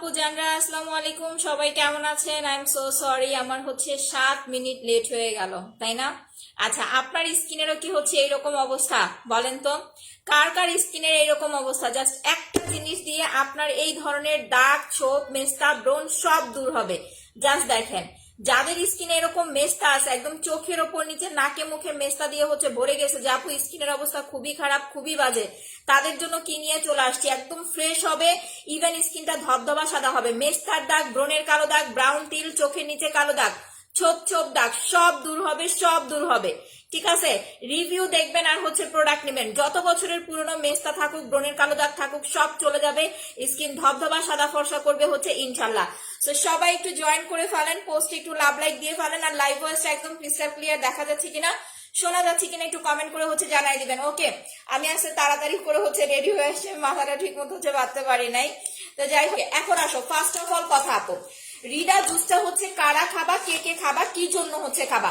আপু, জানরা, আসসালামু আলাইকুম। সবাই কেমন আছেন? আই এম সো সরি আমার হচ্ছে সাত মিনিট লেট হয়ে গেল, তাই না? আচ্ছা আপনার স্কিনেরও কি হচ্ছে এইরকম অবস্থা? বলেন তো। কার কার স্কিনের এইরকম অবস্থা? জাস্ট একটা জিনিস দিয়ে আপনার এই ধরনের দাগ, ছোপ, মেস্তা, ব্রণ সব দূর হবে। জাস্ট দেখেন। যাদের স্কিনে এরকম মেস্তা আছে, একদম চোখের ওপর নিচে, নাকে মুখে মেস্তা দিয়ে হচ্ছে ভরে গেছে। যে আপু, স্কিনের অবস্থা খুবই খারাপ, খুবই বাজে। তাদের জন্য কি নিয়ে চলে আসছি? একদম ফ্রেশ হবে ইভেন স্কিনটা ধবধবা সাদা হবে। মেস্তার দাগ, ব্রণের কালো দাগ ব্রাউন তিল চোখের নিচে কালো দাগ, ছোপ ছোপ দাগ, সব দূর হবে, সব দূর হবে। ঠিক আছে? রিভিউ দেখবেন আর হচ্ছে প্রোডাক্ট নেবেন। যত বছরের পুরনো মেস্তা থাকুক, ব্রণের কালো দাগ থাকুক, সব চলে যাবে। স্কিন ধবধবা, সাদা ফর্সা করবে হচ্ছে ইনশাল্লাহ। তো সবাই একটু জয়েন করে ফেলেন পোস্ট একটু লাভ লাইক দিয়ে ফেলেন, আর লাইভ ভয়েসটা একদম ক্রিস্টাল ক্লিয়ার দেখা যাচ্ছে কিনা, শোনা যাচ্ছে কিনা একটু কমেন্ট করে হচ্ছে জানাই দিবেন। ওকে আমি আসলে তাড়াতাড়ি করে হচ্ছে রেডি হয়ে আসছে মাথাটা ঠিক মতো হচ্ছে বাঁধতে পারি নাই। তো যাই হোক, এখন আসো। ফার্স্ট অফ অল কথা আপু। রিডা জুসটা হচ্ছে কারা খাবা, কে কে খাবা, কি জন্য হচ্ছে খাবা?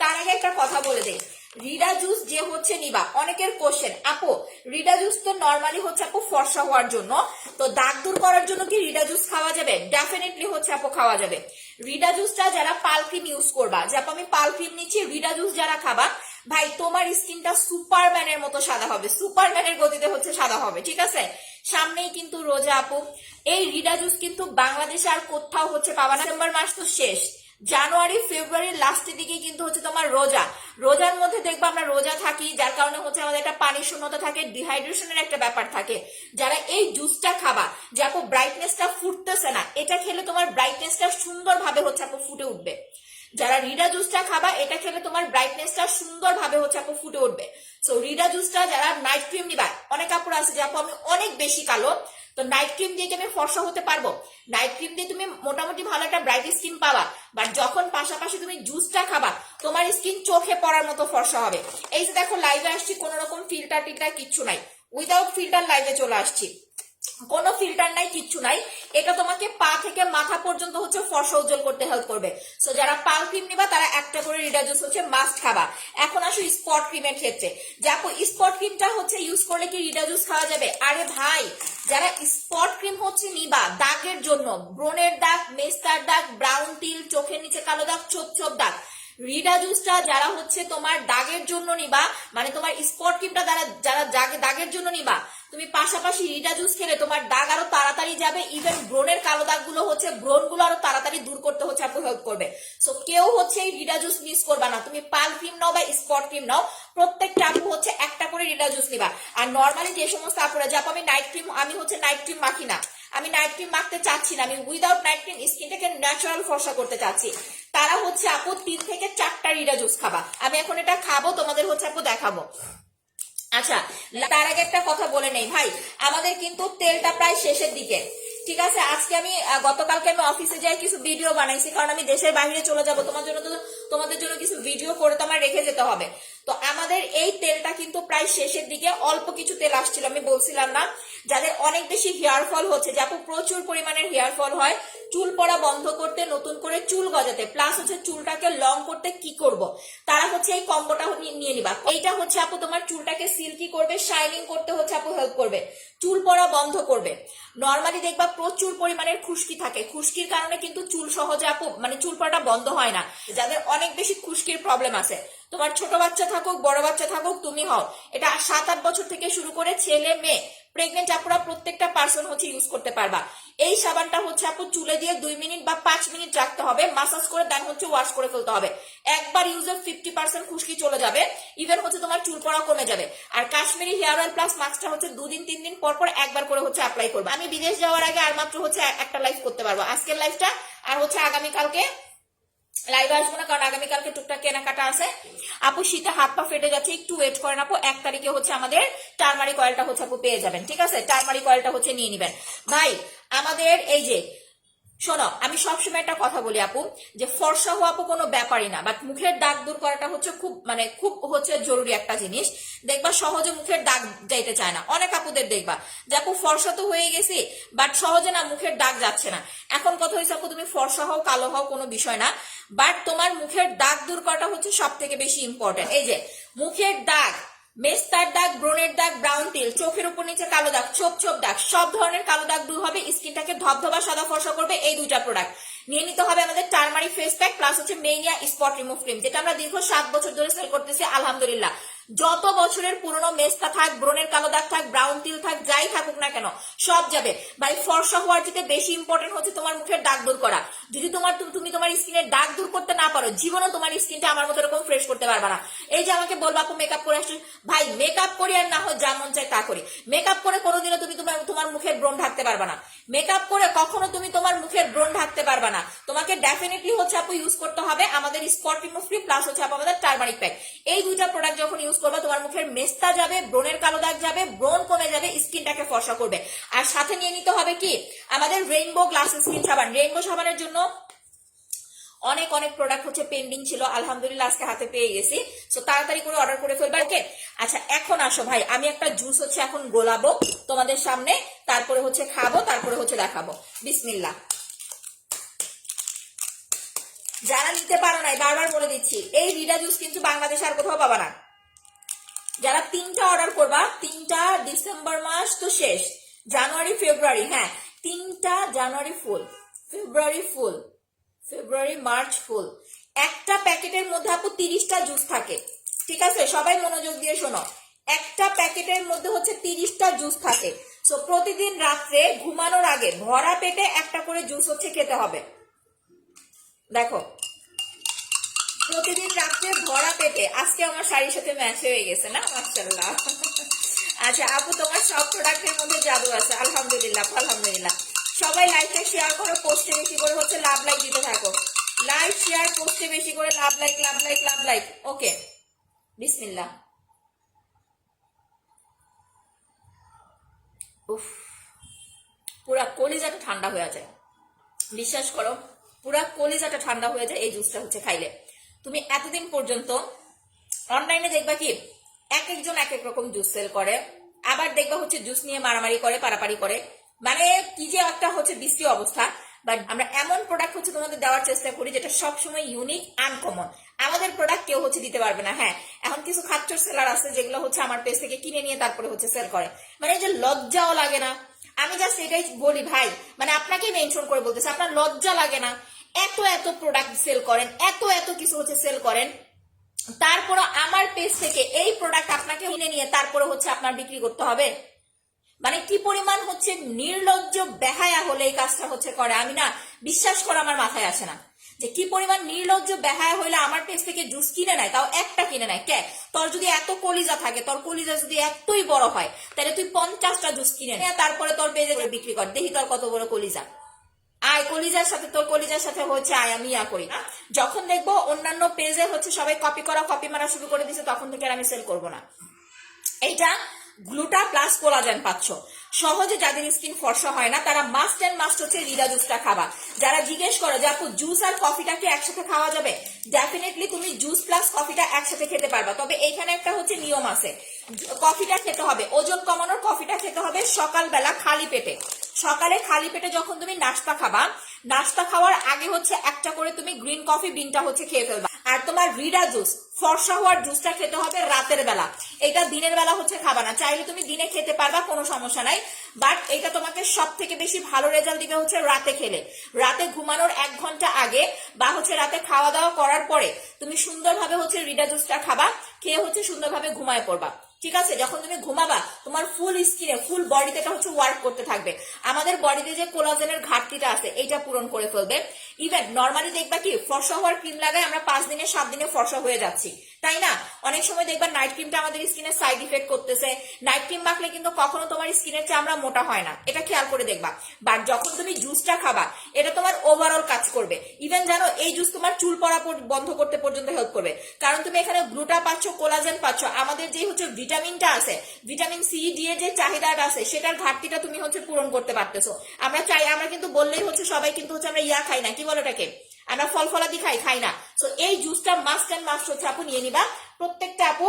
তার আগে একটা কথা বলে দেই। রিডা জুস যে হচ্ছে নিবা। অনেকের কোশ্চেন আপু, রিডা জুস তো নর্মালি হচ্ছে আপু ফর্সা হওয়ার জন্য, তো দাগ দূর করার জন্য কি রিডা জুস খাওয়া যাবে? ডেফিনেটলি হচ্ছে আপু খাওয়া যাবে। রিডা জুসটা যারা পাল ক্রিম ইউজ করবা, যে আমি পাল ক্রিম নিচ্ছি, রিডা জুস যারা খাবা, ভাই, তোমার স্কিনটা সুপারম্যানের মতো সাদা হবে, সুপারম্যানের গতিতে হচ্ছে সাদা হবে, ঠিক আছে? সামনেই কিন্তু রোজা আপু। এই রিডা জুস কিন্তু বাংলাদেশে আর কোথাও হচ্ছে পাবা ডিসেম্বর মাস তো শেষ। জানুয়ারি ফেব্রুয়ারির লাস্টের দিকে কিন্তু হচ্ছে তোমার রোজা। রোজার মধ্যে দেখব আমরা রোজা থাকি, যার কারণে হচ্ছে আমাদের একটা পানি শূন্যতা থাকে ডিহাইড্রেশনের একটা ব্যাপার থাকে। যারা এই জুসটা খাবা, যে আপু ব্রাইটনেসটা ফুটতেছে না, এটা খেলে তোমার ব্রাইটনেসটা সুন্দরভাবে হচ্ছে আপু ফুটে উঠবে। যারা রিডা জুসটা খাবা, এটা খেলে তোমার ব্রাইটনেসটা সুন্দরভাবে হচ্ছে আপু ফুটে উঠবে। সো রিডা জুসটা যারা নাইট ক্রিম নিবা, অনেক কাপড় আছে যে আপু আমি অনেক বেশি কালো তো নাইট ক্রিম দিয়ে কি আমি ফর্সা হতে পারব? নাইট ক্রিম দিয়ে তুমি মোটামুটি ভালো একটা ব্রাইট স্কিন পাবা। বাট যখন পাশাপাশি তুমি জুসটা খাবা, তোমার স্কিন চোখে পড়ার মতো ফর্সা হবে। এই যে দেখো লাইভে আসছি, কোনো রকম ফিল্টার টিল্টার কিচ্ছু নাই। উইদাউট ফিল্টার লাইভে চলে আসছি। কোনো ফিল্টার নাই, কিচ্ছু নাই। এটা তোমাকে পা থেকে মাথা পর্যন্ত হচ্ছে ফর্সা উজ্জ্বল করতে হেল্প করবে। সো যারা পাল ক্রিম নিবা, তারা একটা করে রিডা জুস হচ্ছে মাস্ট খাবা। এখন আসো স্পট ক্রিমের ক্ষেত্রে। দেখো স্পট ক্রিমটা হচ্ছে ইউজ করলে কি রিডা জুস খাওয়া যাবে? আরে ভাই যারা স্পট ক্রিম হচ্ছে নিবা, দাগের জন্য। ব্রনের দাগ, মেস্তার দাগ, ব্রাউন টিল চোখের নিচে কালো দাগ, ছোপ ছোপ দাগ। রিডা জুসটা যারা হচ্ছে তোমার দাগের জন্য নিবা মানে তোমার স্পট ক্রিমটা যারা যারা দাগে- দাগের জন্য নিবা, তুমি পাশাপাশি রিডা জুস খেলে তোমার দাগ আরও তাড়াতাড়ি যাবে ইভেন ব্রণের কালো দাগগুলো হচ্ছে, ব্রণগুলো আরও তাড়াতাড়ি দূর করতে হচ্ছে আপু হেল্প করবে। সো কেউ হচ্ছে এই রিডা জুস মিস করবা না, তুমি পাল ক্রিম নাও বা স্পট ক্রিম নাও, প্রত্যেকটা আপু হচ্ছে একটা করে রিডা জুস নিবা। আর নর্মালি যে সমস্ত আপুরা, যে আমি নাইট ক্রিম আমি হচ্ছে নাইট ক্রিম মাখি না। আমি নাইট ক্রিম মাখতে চাচ্ছি না, আমি উইদাউট নাইট ক্রিম স্কিনটাকে ন্যাচারাল ফর্সা করতে চাচ্ছি। তারা হচ্ছে আপু তিন থেকে চারটা রিডা জুস খাবা। আমি এখন এটা খাব, তোমাদের হচ্ছে আপু দেখাবো। আচ্ছা তার আগে একটা কথা বলে নেই। ভাই, আমাদের কিন্তু তেলটা প্রায় শেষের দিকে। ঠিক আছে, আজকে আমি গতকালকে আমি অফিসে যাই কিছু ভিডিও বানাইছি, কারণ আমি দেশের বাইরে চলে যাব। তোমার জন্য তো তোমাদের জন্য কিছু ভিডিও করে তো আমার রেখে যেতে হবে। তো আমাদের এই তেলটা কিন্তু প্রায় শেষের দিকে অল্প কিছু তেল আসছিল, আমি বলছিলাম না। যাদের অনেক বেশি হেয়ার ফল হচ্ছে যাপু প্রচুর পরিমাণের হেয়ার ফল হয়, চুল পড়া বন্ধ করতে, নতুন করে চুল গজাতে প্লাস হচ্ছে চুলটাকে লং করতে কি করব? তারা হচ্ছে এই কম্বোটা নিয়ে নিবা। এইটা হচ্ছে আপু তোমার চুলটাকে সিল্কি করবে শাইনিং করতে হচ্ছে আপু হেল্প করবে, চুল পড়া বন্ধ করবে। নর্মালি দেখবা প্রচুর পরিমাণের খুশকি থাকে, খুশকির কারণে কিন্তু চুল সহজে আপু মানে চুল পড়াটা বন্ধ হয় না। যাদের অনেক বেশি খুশকির প্রবলেম আছে তোমার ছোট বাচ্চা থাকুক, বড় বাচ্চা থাকুক, তুমি হও। এটা সাত, আট বছর থেকে শুরু করে ছেলে, মেয়ে প্রেগনেন্ট আপুরা প্রত্যেকটা পার্সন হচ্ছে ইউজ করতে পারবা। এই সাবানটা হচ্ছে আপু চুলে দিয়ে দুই মিনিট বা পাঁচ মিনিট রাখতে হবে মাসাজ করে দেন হচ্ছে ওয়াশ করে ফেলতে হবে। একবার ইউজের ফিফটি পার্সেন্ট খুশকি চলে যাবে ইভেন হচ্ছে তোমার চুল পড়া কমে যাবে। আর কাশ্মীরি হেয়ার অয়েল প্লাস মাস্কটা হচ্ছে দুদিন তিন দিন পর পর একবার করে হচ্ছে অ্যাপ্লাই করবে। আমি বিদেশ যাওয়ার আগে আর মাত্র হচ্ছে একটা লাইফ করতে পারব। আজকের লাইফটা আর হচ্ছে আগামীকালকে লাইভে আসব না, কারণ আগামীকালকে টুকটাক কেনাকাটা আছে। আপু, শীতে হাত পা ফেটে যাচ্ছে, একটু ওয়েট করেন আপু, এক তারিখে হচ্ছে আমাদের টারমারি কয়েলটা হচ্ছে আপু পেয়ে যাবেন, ঠিক আছে? টারমারি কয়েলটা হচ্ছে নিয়ে নিবেন। ভাই, আমাদের এই যে শোনো, আমি সবসময় একটা কথা বলি আপু, যে ফর্সা হওয়া আপু কোনো ব্যাপারই না বাট মুখের দাগ দূর করাটা হচ্ছে খুব মানে খুব হচ্ছে জরুরি একটা জিনিস। দেখবা সহজে মুখের দাগ যাইতে চায় না। অনেক আপুদের দেখবা, যে আপু, ফর্সা তো হয়ে গেছি বাট সহজে না মুখের দাগ যাচ্ছে না। এখন কথা হয়েছে আপু, তুমি ফর্সা হও, কালো হও, কোনো বিষয় না বাট তোমার মুখের দাগ দূর করাটা হচ্ছে সব থেকে বেশি ইম্পর্টেন্ট এই যে, মুখের দাগ মেস্তার দাগ, ব্রোনের দাগ, ব্রাউন তিল, চোখের উপর নিচে কালো দাগ, ছোপ ছোপ দাগ, সব ধরনের কালো দাগ দূর হবে, স্কিনটাকে ধবধবা, সাদা ফর্সা করবে, এই দুইটা প্রোডাক্ট নিয়ে নিতে হবে আমাদের টার্মারিক ফেস প্যাক প্লাস হচ্ছে মেনিয়া স্পট রিমুভ ক্রিম যেটা আমরা দীর্ঘ সাত বছর ধরে সেল করতেছি, আলহামদুলিল্লাহ। যত বছরের পুরনো মেস্তা থাক, ব্রণের কালো দাগ থাক ব্রাউন তিল থাক, যাই থাকুক না কেন, সব যাবে। ভাই, ফর্সা হওয়ার যেতে বেশি ইম্পর্টেন্ট হচ্ছে তোমার মুখের দাগ দূর করা। যদি তোমার তুমি- তুমি তোমার স্কিনের দাগ দূর করতে না পারো, জীবনও তোমার স্কিনটা আমার মতো এরকম ফ্রেশ করতে পারবে না। এই যে আমাকে বলবা, আপু মেকআপ করে আসছিস ভাই মেকআপ করি আর না হয় যা মন চাই তা করি। মেকআপ করে কোনোদিনও তুমি তোমার তোমার মুখের ব্রণ ঢাকতে পারবে না। মেকআপ করে কখনো তুমি তোমার মুখের ব্রণ ঢাকতে পারবে না। তোমাকে ডেফিনেটলি হচ্ছে আপু ইউজ করতে হবে আমাদের স্পট রিমুভ প্লাস হচ্ছে আপু, আমাদের টার্মারিক প্যাক এই দুইটা প্রোডাক্ট যখন ইউজ করবে, তোমার মুখের মেস্তা যাবে, ব্রণের কালো দাগ যাবে, ব্রণ কমে যাবে, স্কিনটাকে ফর্সা করবে। আর সাথে নিয়ে নিতে হবে কি? আমাদের রেইনবো গ্লাস স্কিন সাবান। রেইনবো সাবানের জন্য অনেক অনেক প্রোডাক্ট হচ্ছে পেন্ডিং ছিল, আলহামদুলিল্লাহ আজকে হাতে পেয়ে গেছি। তো তাড়াতাড়ি করে অর্ডার করে ফেলবে ওকে আচ্ছা এখন আসো ভাই, আমি একটা জুস হচ্ছে এখন গোলাবো তোমাদের সামনে, তারপরে হচ্ছে খাব, তারপরে হচ্ছে দেখাবো। বিসমিল্লা যারা নিতে পারো নাই, বারবার বলে দিচ্ছি, এই রিডা জুস কিন্তু বাংলাদেশে আর কোথাও পাবা না। যারা তিনটা অর্ডার করবা, তিনটা ডিসেম্বর মাস তো শেষ জানুয়ারি ফেব্রুয়ারি হ্যাঁ তিনটা জানুয়ারি ফুল ফেব্রুয়ারি ফুল ফেব্রুয়ারি মার্চ ফুল একটা প্যাকেটের মধ্যে আপু তিরিশটা জুস থাকে, ঠিক আছে? সবাই মনোযোগ দিয়ে শোনো। একটা প্যাকেটের মধ্যে হচ্ছে তিরিশটা জুস থাকে। সো প্রতিদিন রাত্রে ঘুমানোর আগে ভরা পেটে একটা করে জুস হচ্ছে খেতে হবে। দেখো প্রতিদিন রাত্রে ভরা পেটে। আজকে আমার শাড়ির সাথে ম্যাচ হয়ে গেছে না? মার্শাল্লাহ আচ্ছা আপু, তোমার সব প্রোডাক্টের মধ্যে জাদু আছে। আলহামদুলিল্লাহ আলহামদুলিল্লাহ। সবাই লাইকটা শেয়ার করো পোস্টে বেশি করে হচ্ছে লাভ লাইক দিতে থাকো। লাইক শেয়ার পোস্টে বেশি করে love like love like love like okay বিসমিল্লাহ। উফ। পুরা কলিজাটা ঠান্ডা হয়ে যায় বিশ্বাস করো, পুরা কলিজাটা ঠান্ডা হয়ে যায়, এই জুসটা হচ্ছে খাইলে। তুমি এতদিন পর্যন্ত অনলাইনে দেখবা কি, এক একজন এক এক রকম জুস সেল করে, আবার দেখবা হচ্ছে জুস নিয়ে মারামারি করে, পারাপারি করে। মানে কি যে একটা হচ্ছে বিশ্রী অবস্থা বাট আমরা এমন প্রোডাক্ট হচ্ছে তোমাদের দেওয়ার চেষ্টা করি যেটা সবসময় ইউনিক আনকমন আমাদের প্রোডাক্ট কেউ হচ্ছে দিতে পারবে না হ্যাঁ। এখন কিছু খাচ্চর সেলার আছে যেগুলো হচ্ছে আমার পেজ থেকে কিনে নিয়ে তারপরে হচ্ছে সেল করে। মানে এই যে লজ্জাও লাগে না। আমি জাস্ট এটাই বলি, ভাই মানে আপনাকে মেনশন করে বলতেছি, আপনার লজ্জা লাগে না। এত এত প্রোডাক্ট সেল করেন, এত এত কিছু হচ্ছে সেল করেন। তারপরে আমার পেজ থেকে এই প্রোডাক্ট আপনাকে কিনে নিয়ে তারপরে হচ্ছে আপনার বিক্রি করতে হবে। মানে কি পরিমাণ হচ্ছে নির্লজ্জ বেহায়া হলে এই কাজটা হচ্ছে করে, আমি না বিশ্বাস করে আমার মাথায় আসে না। যে কি পরিমাণ নির্লজ্জ বেহায়া হইলে আমার পেজ থেকে জুস কিনে নেয়, তাও একটা কিনে নেয়। কে? তোর যদি এত কলিজা থাকে, তোর কলিজা যদি এতই বড় হয়, তাহলে তুই পঞ্চাশটা জুস কিনে নে, তারপরে তোর পেজে বিক্রি কর। দেখি তোর কত বড় কলিজা। আয় কলিজার সাথে, তোর কলিজার সাথে হচ্ছে আয়, আমি ইয়া করি। না যখন দেখব অন্যান্য পেজে হচ্ছে সবাই কপি করা কপি মারা শুরু করে দিছে, তখন থেকে আর আমি সেল করব না। এইটা গ্লুটা প্লাস কোলাজেন পাচ্ছ। সহজে যাদের স্কিন ফর্সা হয় না, তারা মাস্ট এন্ড মাস্ট হচ্ছে রিডা জুসটা খাবা যারা জিজ্ঞেস করো যে, আপু জুস আর কফিটা কি একসাথে খাওয়া যাবে? ডেফিনেটলি তুমি জুস প্লাস কফিটা একসাথে খেতে পারবা। তবে এইখানে একটা হচ্ছে নিয়ম আছে। কফিটা খেতে হবে, ওজন কমানোর কফিটা খেতে হবে সকালবেলা খালি পেটে। সকালে খালি পেটে যখন তুমি নাস্তা খাবা, নাস্তা খাওয়ার আগে হচ্ছে একটা করে তুমি গ্রিন কফি বিনটা হচ্ছে খেয়ে ফেলবা। আর তোমার রিডা জুস ফর্সা হওয়ার জুসটা খেতে হবে রাতের বেলা। এটা দিনের বেলা হচ্ছে খাবা না। চাইলে তুমি দিনে খেতে পারবা, কোনো সমস্যা নাই। বাট এটা তোমাকে সব থেকে বেশি ভালো রেজাল্ট দিবে হচ্ছে রাতে খেলে। রাতে ঘুমানোর এক ঘণ্টা আগে বা হচ্ছে রাতে খাওয়া দাওয়া করার পরে তুমি সুন্দরভাবে হচ্ছে রিডা জুসটা খাবা, খেয়ে হচ্ছে সুন্দরভাবে ঘুমায় পড়বা। ঠিক আছে? যখন তুমি ঘুমাবা তোমার ফুল স্কিনে ফুল বডিতে এটা হচ্ছে ওয়ার্ক করতে থাকবে। আমাদের বডিতে যে কোলাজেনের ঘাটতিটা আছে, এটা পূরণ করে ফেলবে। ইভেন নর্মালি দেখবা কি, ফর্সা হওয়ার ক্রিম লাগায় আমরা পাঁচ দিনে, সাত দিনে ফর্সা হয়ে যাচ্ছি। তাই না? অনেক সময় দেখবা নাইট ক্রিমটা আমাদের স্কিনে সাইড ইফেক্ট করতেছে। নাইট ক্রিম মাখলে কিন্তু কখনো তোমার স্কিনের চামড়া মোটা হয় না। এটা খেয়াল করে দেখবা। বাট যখন তুমি জুসটা খাবা, এটা তোমার ওভারঅল কাজ করবে। ইভেন জানো, এই জুস তোমার চুল পড়া বন্ধ করতে পর্যন্ত হেল্প করবে। কারণ তুমি এখানে গ্লুটা পাচ্ছ কোলাজেন পাচ্ছ। আমাদের যে হচ্ছে ভিটামিনটা আছে ভিটামিন সি ডি এর যে চাহিদাটা আছে, সেটার ঘাটতিটা তুমি হচ্ছে পূরণ করতে পারতেছো। আমরা চাই, আমরা কিন্তু বললেই হচ্ছে সবাই কিন্তু হচ্ছে আমরা ইয়া খাই না, কি বলো এটাকে আমরা ফল ফলাদি খাই খাই না। সো এই জুসটা মাস্ট অ্যান্ড মাস্ট হচ্ছে আপু নিয়ে নিবা। প্রত্যেকটা আপু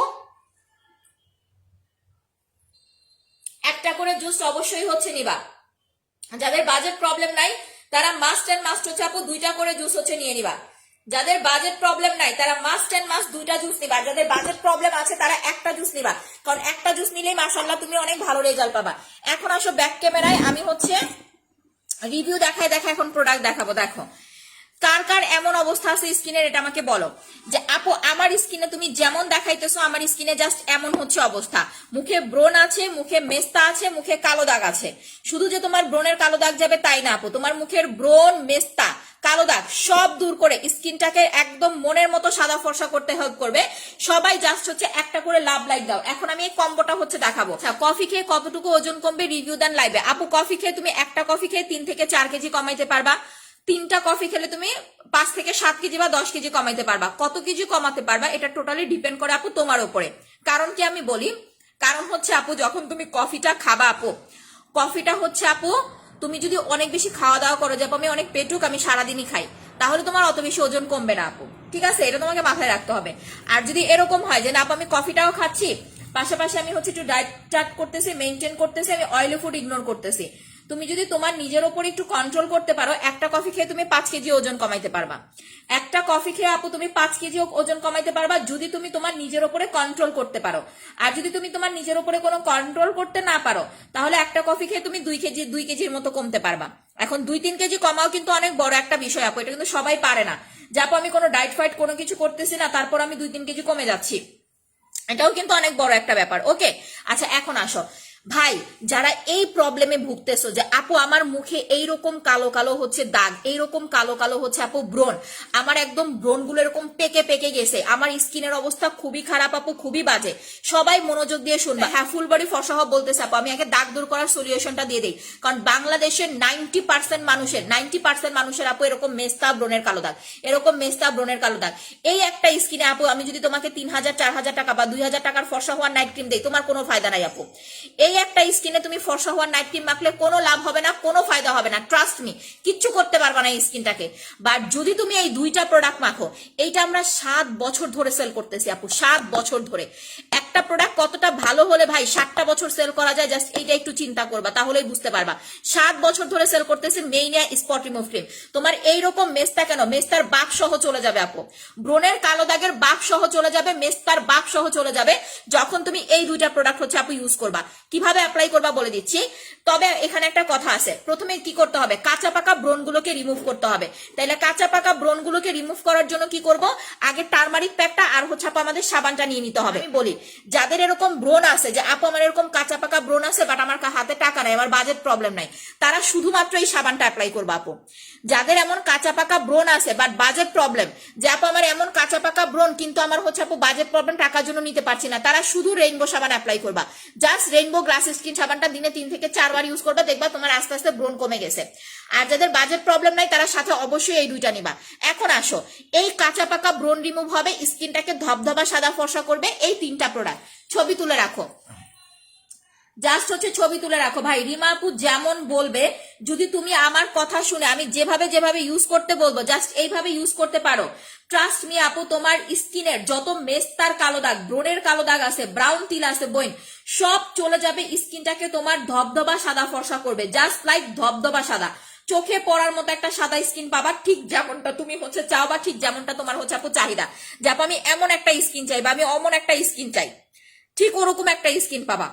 একটা করে জুস অবশ্যই হচ্ছে নিবা। যাদের বাজেট প্রবলেম নাই, তারা মাস্ট অ্যান্ড মাস্ট হচ্ছে আপু দুইটা করে জুস হচ্ছে নিয়ে নিবা। যাদের বাজেট প্রবলেম নাই, তারা মাস্ট এন্ড মাস্ট দুইটা জুস নিবা। যাদের বাজেট প্রবলেম আছে, তারা একটা জুস নিবা। কারণ একটা জুস নিলেই মাসাল্লাহ তুমি অনেক ভালো রেজাল্ট পাবা। এখন আসো ব্যাক ক্যামেরায় আমি হচ্ছে রিভিউ দেখায় দেখা এখন প্রোডাক্ট দেখাবো, দেখো। কার কার এমন অবস্থা আছে স্কিনের, এটা আমাকে বলো। যে আপু, আমার স্কিনে তুমি যেমন দেখাইতেছো, আমার স্কিনে জাস্ট এমন হচ্ছে অবস্থা। মুখে ব্রণ আছে, মুখে মেস্তা আছে, মুখে কালো দাগ আছে। শুধু যে তোমার ব্রণের কালো দাগ যাবে তাই না, আপু? তোমার মুখের ব্রণ, মেস্তা কালো দাগ সব দূর করে স্কিনটাকে একদম মনের মতো সাদা ফর্সা করতে হেল্প করবে। সবাই জাস্ট হচ্ছে একটা করে লাভ লাইক দাও। এখন আমি এই কম্বোটা হচ্ছে দেখাবো। আচ্ছা কফি খেয়ে কতটুকু ওজন কমবে রিভিউ দেন লাইভে আপু কফি খেয়ে তুমি একটা কফি খেয়ে তিন থেকে চার কেজি কমাইতে পারবা। তিনটা কফি খেলে তুমি পাঁচ থেকে সাত কেজি বা দশ কেজি কমাইতে পারবা। কত কেজি কমাতে পারবা এটা টোটালি ডিপেন্ড করে আপু তোমার উপরে। কারণ কি আমি বলি? কারণ হচ্ছে আপু, যখন তুমি কফিটা খাবা আপু কফিটা হচ্ছে আপু তুমি যদি অনেক বেশি খাওয়া দাওয়া করো যাব আমি অনেক পেটুক, আমি সারাদিনই খাই, তাহলে তোমার অত বেশি ওজন কমবে না, আপু। ঠিক আছে? এটা তোমাকে মাথায় রাখতে হবে। আর যদি এরকম হয় যে, না, আপু, আমি কফিটাও খাচ্ছি, পাশাপাশি আমি হচ্ছে একটু ডায়েট চার্ট করতেছি মেনটেন করতেছি, আমি অয়েলি ফুড ইগনোর করতেছি তুমি যদি তোমার নিজের ওপর একটু কন্ট্রোল করতে পারো, একটা কফি খেয়ে তুমি পাঁচ কেজি ওজন কমাইতে পারবা। একটা কফি খেয়ে আপু তুমি পাঁচ কেজি ওজন কমাইতে পারবা যদি তুমি তোমার নিজের ওপরে কন্ট্রোল করতে পারো। আর যদি তুমি তোমার নিজের ওপরে কোনো কন্ট্রোল করতে না পারো, তাহলে একটা কফি খেয়ে তুমি দুই কেজি দুই কেজির মতো কমতে পারবা। এখন দুই তিন কেজি কমাও কিন্তু অনেক বড় একটা বিষয় আপু, এটা কিন্তু সবাই পারে না। যে আপু, আমি কোনো ডায়েট ফাইট কোনো কিছু করতেছি না, তারপর আমি দুই তিন কেজি কমে যাচ্ছি। এটাও কিন্তু অনেক বড় একটা ব্যাপার। ওকে আচ্ছা এখন আসো। ভাই, যারা এই প্রবলেমে ভুগতেছো যে, আপু, আমার মুখে এইরকম কালো কালো হচ্ছে দাগ, এইরকম কালো কালো হচ্ছে আপু ব্রণ, আমার একদম ব্রণগুলো এরকম পেকে পেকে গেছে, আমার স্কিনের অবস্থা খুবই খারাপ আপু, খুবই বাজে। সবাই মনোযোগ দিয়ে শুনবে। হ্যাঁ ফুল বডি ফসহ বলতেছে আপু, আমি আগে দাগ দূর করার সলিউশনটা দিয়ে দিই। কারণ বাংলাদেশের নাইনটি পার্সেন্ট মানুষের নাইনটি পার্সেন্ট মানুষের আপু এরকম মেস্তা ব্রণের কালো দাগ, এরকম মেস্তা ব্রণের কালো দাগ। এই একটা স্কিনে আপু, আমি যদি তোমাকে তিন হাজার, চার হাজার টাকা বা দুই হাজার টাকার ফসা হওয়ার নাইট ক্রিম দেই, তোমার কোনো ফায়দা নাই আপু। এই একটা স্কিনে তুমি ফর্সা হওয়ার নাইট ক্রিম মাখলে কোনো লাভ হবে না, কোনো ফায়দা হবে না। ট্রাস্ট মি কিচ্ছু করতে পারবা না এই স্কিনটাকে। বাট যদি তুমি এই দুইটা প্রোডাক্ট মাখো, এইটা আমরা সাত বছর ধরে সেল করতেছি আপু, সাত বছর ধরে। একটা প্রোডাক্ট কতটা ভালো হলে ভাই, সাতটা বছর সেল করা যায় জাস্ট এইটা একটু চিন্তা করবা, তাহলেই বুঝতে পারবা। সাত বছর ধরে সেল করতেছি মেইনিয়া স্পট রিমুভ ক্রিম তোমার এইরকম মেস্তা কেন? মেস্তার বাক সহ চলে যাবে আপু। ব্রণের কালো দাগের বাক সহ চলে যাবে মেস্তার বাক সহ চলে যাবে, যখন তুমি এই দুইটা প্রোডাক্ট হচ্ছে আপু ইউজ করবা। কীভাবে অ্যাপ্লাই করবা বলে দিচ্ছি। তবে এখানে একটা কথা আছে। প্রথমে কি করতে হবে? কাঁচা পাকা ব্রণগুলোকে রিমুভ করতে হবে। তাইলে কাঁচা পাকা ব্রণগুলোকে রিমুভ করার জন্য কি করব? আগে টার্মারিক প্যাকটা আর হচ্ছে আপু আমাদের সাবানটা নিয়ে নিতে হবে। আমি বলি, যাদের এরকম ব্রণ আছে, যে আপু আমার এরকম কাঁচা পাকা ব্রণ আছে বাট আমার হাতে টাকা নাই, আমার বাজেট প্রবলেম নাই, তারা শুধুমাত্র এই সাবানটা অ্যাপ্লাই করব আপু। যাদের এমন কাঁচা পাকা ব্রণ আছে বাট বাজেট প্রবলেম যে আপু আমার এমন কাঁচা পাকা ব্রণ, কিন্তু আমার হচ্ছে আপু বাজেট প্রবলেম টাকার জন্য নিতে পারছি না, তারা শুধু রেইনবো সাবান অ্যাপ্লাই করবা। জাস্ট রেইনবো গ্লাস স্কিন সাবানটা দিনে তিন থেকে চারবার ইউজ করবে, দেখবা তোমার আস্তে আস্তে ব্রণ কমে গেছে। আর যাদের বাজেট প্রবলেম নাই, তারা সাথে অবশ্যই এই দুইটা নিবা। এখন আসো, এই কাঁচা পাকা ব্রণ রিমুভ হবে, স্কিনটাকে ধবধবা সাদা ফর্সা করবে, এই তিনটা প্রোডাক্ট ছবি তুলে রাখো। জাস্ট হচ্ছে ছবি তুলে রাখো। ভাই রিমাপু যেমন বলবে যদি তুমি আমার কথা শুনে, আমি যেভাবে যেভাবে ইউজ করতে বলব জাস্ট এইভাবে ইউজ করতে পারো ট্রাস্ট মি আপু, তোমার স্কিনের যত মেস্তার কালো দাগ, ব্রণের কালো দাগ আছে ব্রাউন তিল আছে বইন সব চলে যাবে স্কিনটাকে তোমার ধবধবা সাদা ফর্সা করবে জাস্ট লাইক ধবধবা সাদা। চোখে পড়ার মতো একটা সাদা স্কিন পাবা, ঠিক যেমনটা তুমি হচ্ছে চাও বা ঠিক যেমনটা তোমার হচ্ছে আপু চাহিদা। যে আমি এমন একটা স্কিন চাই বা আমি অমন একটা স্কিন চাই, ঠিক ওরকম একটা স্কিন পাবা।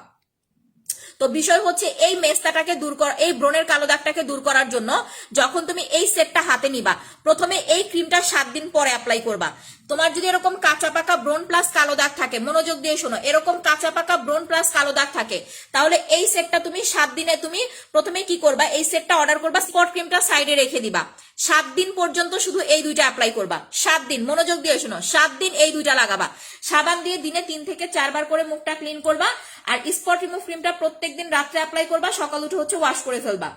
তো বিষয় হচ্ছে এই মেস্তাটাকে দূর করা, এই ব্রণের কালো দাগটাকে দূর করার জন্য যখন তুমি এই সেটটা হাতে নিবা, প্রথমে এই ক্রিমটা সাত দিন পরে অ্যাপ্লাই করবা। তোমার যদি এরকম কাঁচা পাকা ব্রোন প্লাস কালো দাগ থাকে, মনোযোগ দিয়ে শোনো, এরকম কাঁচা পাকা ব্রোন প্লাস কালো দাগ থাকে, তাহলে এই সেটটা তুমি সাত দিনে তুমি প্রথমে কি করবা? এই সেটটা অর্ডার করবা স্পট ক্রিমটা সাইডে রেখে দিবা। সাত দিন পর্যন্ত শুধু এই দুইটা অ্যাপ্লাই করবা। সাত দিন, মনোযোগ দিয়ে শোনো, সাত দিন এই দুইটা লাগাবা। সাবান দিয়ে দিনে তিন থেকে চারবার করে মুখটা ক্লিন করবা, আর স্পট রিমুভ ক্রিমটা প্রত্যেকদিন রাত্রে অ্যাপ্লাই করবা, সকাল উঠে হচ্ছে ওয়াশ করে ফেলবা।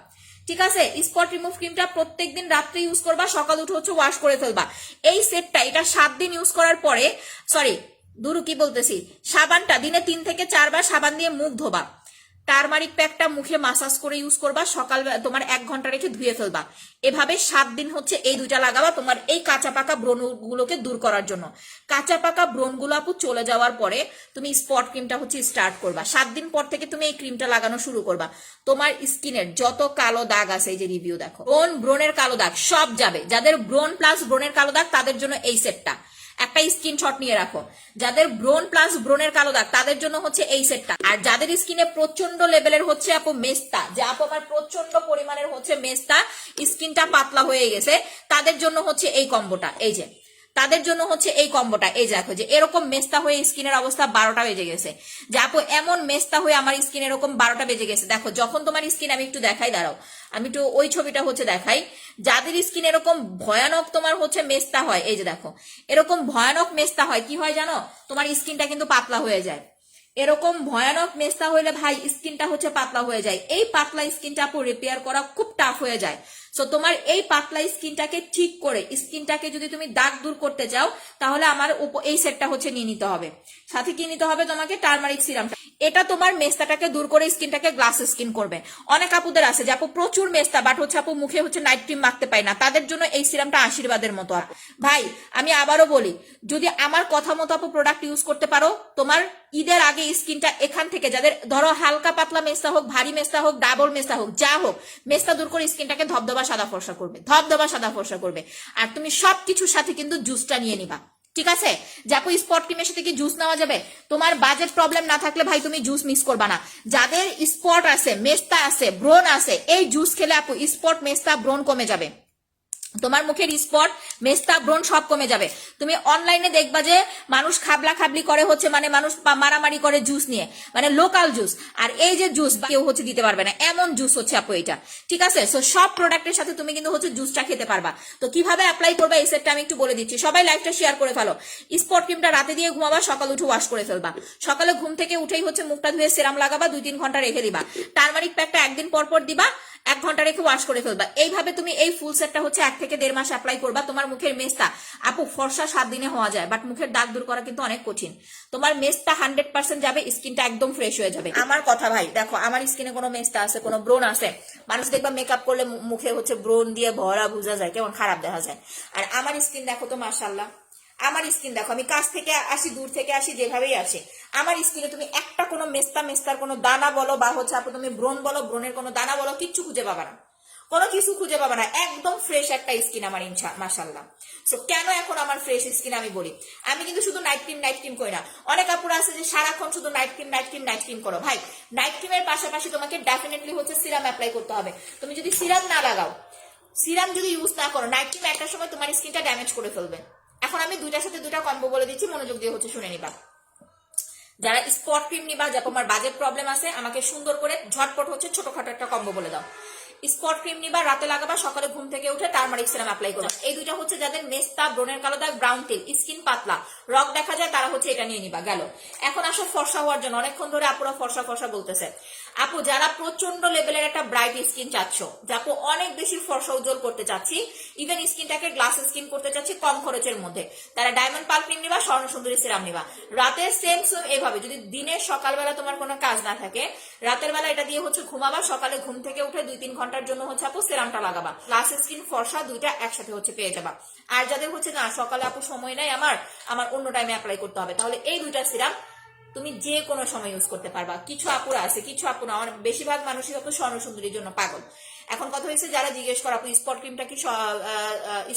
ঠিক আছে? স্পট রিমুভ ক্রিমটা প্রত্যেক দিন রাত্রে ইউজ করবা, সকাল উঠে হচ্ছে ওয়াশ করে ফেলবা। এই সেটটা এটা সাত দিন ইউজ করার পরে সরি দুরু কি বলতেছি? সাবানটা দিনে তিন থেকে চারবার সাবান দিয়ে মুখ ধোবা। টারমারিক প্যাকটা মুখে মাসাজ করে ইউজ করবা সকাল তোমার এক ঘণ্টা রেখে ধুয়ে ফেলবা। এভাবে সাত দিন হচ্ছে এই দুইটা লাগাবা তোমার এই কাঁচা পাকা ব্রণগুলোকে দূর করার জন্য। কাঁচা পাকা ব্রণগুলো আপু চলে যাওয়ার পরে তুমি স্পট ক্রিমটা হচ্ছে স্টার্ট করবা। সাত দিন পর থেকে তুমি এই ক্রিমটা লাগানো শুরু করবা। তোমার স্কিনের যত কালো দাগ আছে, এই যে রিভিউ দেখো ব্রণ ব্রণের কালো দাগ, সব যাবে। যাদের ব্রণ প্লাস ব্রণের কালো দাগ, তাদের জন্য এই সেটটা একটা স্ক্রিনশট নিয়ে রাখো। যাদের ব্রোন প্লাস ব্রোনের কালো দাগ, তাদের জন্য হচ্ছে এই সেটটা আর যাদের স্কিনে প্রচণ্ড লেভেলের হচ্ছে আপু মেস্তা, যে আপু আমার প্রচণ্ড পরিমাণের হচ্ছে মেস্তা স্কিনটা পাতলা হয়ে গেছে, তাদের জন্য হচ্ছে এই কম্বোটা এই যে তাদের জন্য হচ্ছে এই কম্বোটা। এই দেখো যে এরকম মেস্তা হয়ে স্কিনের অবস্থা বারোটা বেজে গেছে। যে আপু, এমন মেস্তা হয়ে আমার স্কিন এরকম বারোটা বেজে গেছে। দেখো, যখন তোমার স্কিন আমি একটু দেখাই, দাঁড়াও। আমি একটু ওই ছবিটা হচ্ছে দেখাই। যাদের স্কিন এরকম ভয়ানক তোমার হচ্ছে মেস্তা হয়, এই যে দেখো। এরকম ভয়ানক মেস্তা হয়, কি হয় জানো? তোমার স্কিনটা কিন্তু পাতলা হয়ে যায়। এরকম ভয়ানক মেস্তা হইলে ভাই স্কিনটা হচ্ছে পাতলা হয়ে যায়। এই পাতলা স্কিনটা আপু রিপেয়ার করা খুব টাফ হয়ে যায়। সো তোমার এই পাতলা স্কিনটাকে ঠিক করে, স্কিনটাকে যদি তুমি দাগ দূর করতে চাও, তাহলে আমার এই সেটটা হচ্ছে নিয়ে নিতে হবে। সাথে কি নিতে হবে তোমাকে? টার্মারিক সিরামটা এটা তোমার মেস্তাটাকে দূর করে স্কিনটাকে গ্লাস স্কিন করবে। অনেক আপুদের আছে যে আপু প্রচুর মেস্তা বাট হচ্ছে আপু মুখে হচ্ছে নাইট ক্রিম মাখতে পায় না। তাদের জন্য এই সিরামটা আশীর্বাদের মতো ভাই, আমি আবারও বলি, যদি আমার কথা মতো আপু প্রোডাক্ট ইউজ করতে পারো, তোমার ঈদের আগে স্কিনটা এখান থেকে, যাদের ধরো হালকা পাতলা মেস্তা হোক, ভারী মেস্তা হোক ডাবল মেস্তা হোক, যা হোক, মেস্তা দূর করে স্কিনটাকে ধবধবা সাদা ফর্সা করবে, ধবধবা সাদা ফর্সা করবে। আর তুমি সবকিছুর সাথে কিন্তু জুসটা নিয়ে নিবা। ঠিক আছে? আপু স্পট ক্রিমের সাথে কি জুস নেওয়া যাবে? তোমার বাজেট প্রবলেম না থাকলে ভাই তুমি জুস মিস করবা না। যাদের স্পট আছে, মেস্তা আছে ব্রোন আছে, এই জুস খেলে আপু স্পট মেস্তা ব্রোন কমে যাবে। তোমার মুখের স্পট, মেস্তা, ব্রণ সব কমে যাবে। তুমি অনলাইনে দেখবা যে মানুষ খাবলা খাবলি করে হচ্ছে মানে মানুষ মারামারি করে জুস নিয়ে মানে লোকাল জুস আর এই যে জুস কেউ হচ্ছে দিতে পারবে না, এমন জুস হচ্ছে আপু এটা। ঠিক আছে? সো সব প্রোডাক্টের সাথে তুমি কিন্তু হচ্ছে জুসটা খেতে পারবা। তো কীভাবে অ্যাপ্লাই করবা এই সেটটা আমি একটু বলে দিচ্ছি। সবাই লাইফটা শেয়ার করে ফেলো। স্পট ক্রিমটা রাতে দিয়ে ঘুমাবা, সকাল উঠে ওয়াশ করে ফেলবা। সকালে ঘুম থেকে উঠেই হচ্ছে মুখটা ধুয়ে সেরাম লাগাবা দুই তিন ঘণ্টা রেখে দিবা। টার্মারিক প্যাকটা একদিন পর পর দিবা এক ঘণ্টা রেখে ওয়াশ করে ফেলবা। এইভাবে তুমি এই ফুল সেটটা হচ্ছে এক থেকে দেড় মাস অ্যাপ্লাই করবা। তোমার মুখের মেস্তা আপু, ফর্সা সাত দিনে হওয়া যায় বাট মুখের দাগ দূর করা কিন্তু অনেক কঠিন। তোমার মেস্তা হান্ড্রেড পার্সেন্ট যাবে, স্কিনটা একদম ফ্রেশ হয়ে যাবে। আমার কথা ভাই, দেখো, আমার স্কিনে কোনো মেস্তা আছে, কোনো ব্রোন আছে। মানুষ দেখবা মেকআপ করলে মুখে হচ্ছে ব্রোন দিয়ে ভরা বোঝা যায়, কেমন খারাপ দেখা যায়। আর আমার স্কিন দেখো তো মার্শাল্লাহ আমার স্কিন দেখো, আমি কাছ থেকে আসি, দূর থেকে আসি, যেভাবেই আসি। আমার স্কিনে তুমি একটা কোনো মেস্তা মেস্তার কোনো দানা বলো বা হচ্ছে আপু তুমি ব্রণ বলো, ব্রণের কোনো দানা বলো, কিচ্ছু খুঁজে পাবা না। কোনো কিছু খুঁজে পাবা না, একদম ফ্রেশ একটা স্কিন আমার ইনশা মাসাল্লাহ সো কেন এখন আমার ফ্রেশ স্কিন আমি বলি? আমি কিন্তু শুধু নাইট ক্রিম নাইট ক্রিম করি না। অনেক আপুরা আছে যে সারাক্ষণ শুধু night cream night cream night cream করো। ভাই নাইট ক্রিমের পাশাপাশি তোমাকে ডেফিনেটলি হচ্ছে সিরাম অ্যাপ্লাই করতে হবে। তুমি যদি সিরাম না লাগাও সিরাম যদি ইউজ না করো নাইট ক্রিম একটা সময় তোমার স্কিনটা ড্যামেজ করে ফেলবে। এখন আমি দুইটার সাথে দুটা কম্বো বলে দিচ্ছি, মনোযোগ দিয়ে হচ্ছে শুনে নিবা। যারা স্পট ক্রিম নিবা যা তোমার বাজেট প্রবলেম আছে, আমাকে সুন্দর করে ঝটপট হচ্ছে ছোটখাটো একটা কম্বো বলে দাও। স্পট ক্রিম নিবা, রাতে লাগাবা, সকালে ঘুম থেকে উঠে টার্মারিক সিরাম অ্যাপ্লাই করবা। এই দুইটা হচ্ছে যাদের মেস্তা, ব্রণের কালো দাগ ব্রাউন টিল স্কিন পাতলা, রক দেখা যায়, তারা হচ্ছে এটা নিয়ে নিবা, গেল। এখন আসো ফর্সা হওয়ার জন্য, অনেকক্ষণ ধরে আপুরা ফর্সা ফর্সা বলতেছে। আপু, যারা প্রচণ্ড লেভেলের একটা ব্রাইট স্কিন চাচ্ছ যে আপু অনেক বেশি ফর্সা উজ্জ্বল করতে চাচ্ছি ইভেন স্কিনটাকে গ্লাস স্কিন করতে চাচ্ছি কম খরচের মধ্যে। তারা ডায়মন্ড পাল ক্রিম নিবা, স্বর্ণ সুন্দরী সিরাম নিবা। রাতে সেম সেম এভাবে, যদি দিনের সকালবেলা তোমার কোনো কাজ না থাকে, রাতের বেলা এটা দিয়ে হচ্ছে ঘুমাবা, সকালে ঘুম থেকে উঠে দুই তিন ঘণ্টার জন্য হচ্ছে আপু সিরামটা লাগাবা। গ্লাস স্কিন ফর্সা দুইটা একসাথে হচ্ছে পেয়ে যাবা। আর যাদের হচ্ছে না, সকালে আপু সময় নাই আমার আমার অন্য টাইমে অ্যাপ্লাই করতে হবে। তাহলে এই দুইটা সিরাম তুমি যে কোনো সময় ইউজ করতে পারবা। কিছু আপুরা আছে, কিছু আপুরা আমার বেশিরভাগ মানুষই আপু স্বর্ণ সুন্দরীর জন্য পাগল। এখন কথা হয়েছে যারা জিজ্ঞেস করে, আপু স্পট ক্রিমটা কি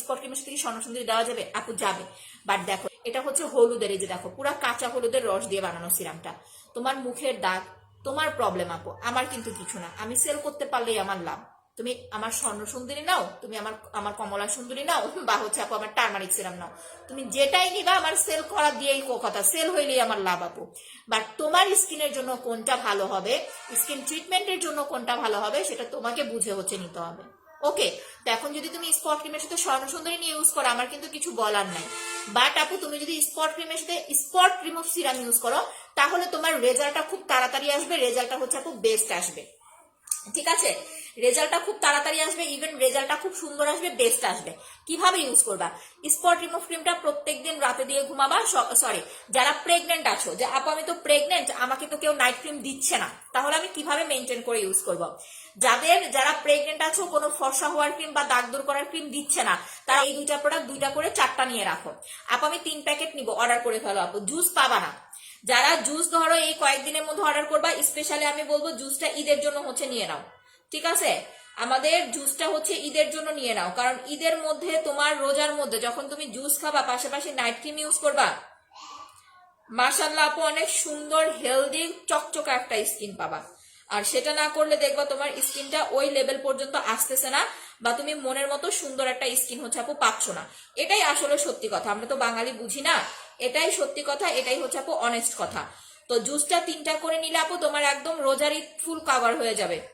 স্পট ক্রিমের সাথে কি স্বর্ণ সুন্দরী দেওয়া যাবে? আপু, যাবে। বাট দেখো, এটা হচ্ছে হলুদের, এই যে দেখো, পুরা কাঁচা হলুদের রস দিয়ে বানানো সিরামটা। তোমার মুখের দাগ, তোমার প্রবলেম আপু। আমার কিন্তু কিছু না। আমি সেল করতে পারলেই আমার লাভ। তুমি আমার স্বর্ণ সুন্দরী নাও, তুমি আমার আমার কমলা সুন্দরী নাও, বা হচ্ছে আপু আমার টার্মারিক সিরাম নাও। তুমি যেটাই নিবা আমার সেল করা দিয়েই কথা সেল হইলেই আমার লাভ আপু। বাট তোমার স্কিনের জন্য কোনটা ভালো হবে স্কিন ট্রিটমেন্টের জন্য কোনটা ভালো হবে, সেটা তোমাকে বুঝে হচ্ছে নিতে হবে। ওকে তো এখন যদি তুমি স্পট ক্রিমের সাথে স্বর্ণ সুন্দরী নিয়ে ইউজ করো, আমার কিন্তু কিছু বলার নাই। বাট আপু, তুমি যদি স্পট ক্রিমের সাথে spot cream off serum use করো, তাহলে তোমার রেজাল্টটা খুব তাড়াতাড়ি আসবে রেজাল্টটা হচ্ছে আপু বেস্ট আসবে। ঠিক আছে? রেজাল্টটা খুব তাড়াতাড়ি আসবে ইভেন রেজাল্টটা খুব সুন্দর আসবে বেস্ট আসবে। কীভাবে ইউজ করবা? স্পট রিমুভ ক্রিমটা প্রত্যেক দিন রাতে দিয়ে ঘুমাবা সরি যারা প্রেগনেন্ট আছো, যে আপু আমি তো প্রেগনেন্ট আমাকে তো কেউ নাইট ক্রিম দিচ্ছে না, তাহলে আমি কীভাবে মেনটেন করে ইউজ করব? যাদের, যারা প্রেগনেন্ট আছো, কোনো ফর্সা হওয়ার ক্রিম বা দাগ দূর করার ক্রিম দিচ্ছে না, তারা এই দুইটা প্রোডাক্ট দুইটা করে চারটা নিয়ে রাখো। আপু আমি তিন প্যাকেট নিব অর্ডার করে ফেলো আপু জুস পাবা না। যারা জুস ধরো এই কয়েকদিনের মধ্যে অর্ডার করবা স্পেশালি আমি বলব জুসটা ঈদের জন্য হচ্ছে নিয়ে নাও। ঠিক আছে? আমাদের জুসটা হচ্ছে ঈদের জন্য নিয়ে নাও। কারণ ঈদের মধ্যে তোমার রোজার মধ্যে যখন তুমি জুস খাবা, পাশাপাশি নাইট ক্রিম ইউজ করবা মার্শাল্লাহ আপু অনেক সুন্দর হেলদি চকচকা একটা স্কিন পাবা। আর সেটা না করলে দেখবা তোমার স্কিনটা ওই লেভেল পর্যন্ত আসতেছে না বা তুমি মনের মতো সুন্দর একটা স্কিন হচ্ছে আপু পাচ্ছ না। এটাই আসলে সত্যি কথা। আমরা তো বাঙালি বুঝি না। এটাই সত্যি কথা, এটাই হচ্ছে আপু অনেস্ট কথা। তো জুসটা তিনটা করে নিলে আপু তোমার একদম রোজারি ফুল কাভার হয়ে যাবে।